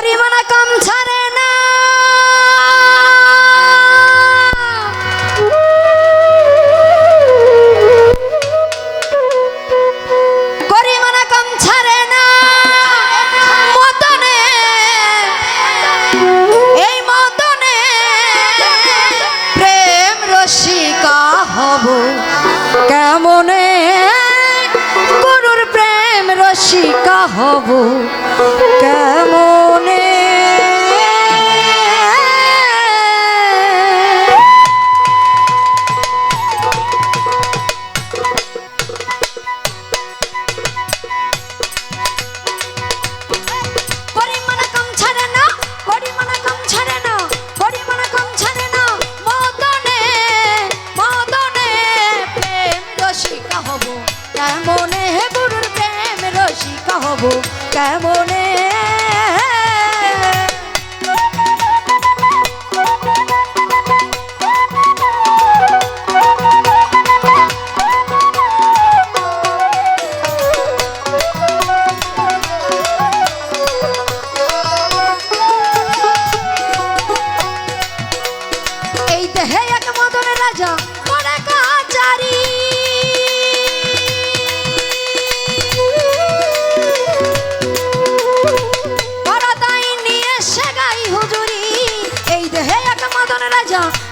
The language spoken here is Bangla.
করিমানা কাম ছাড়ে না। মতনে এই মতনে প্রেম রসিকা হব। কেমনে রসিকা হব? cảm ơn じ。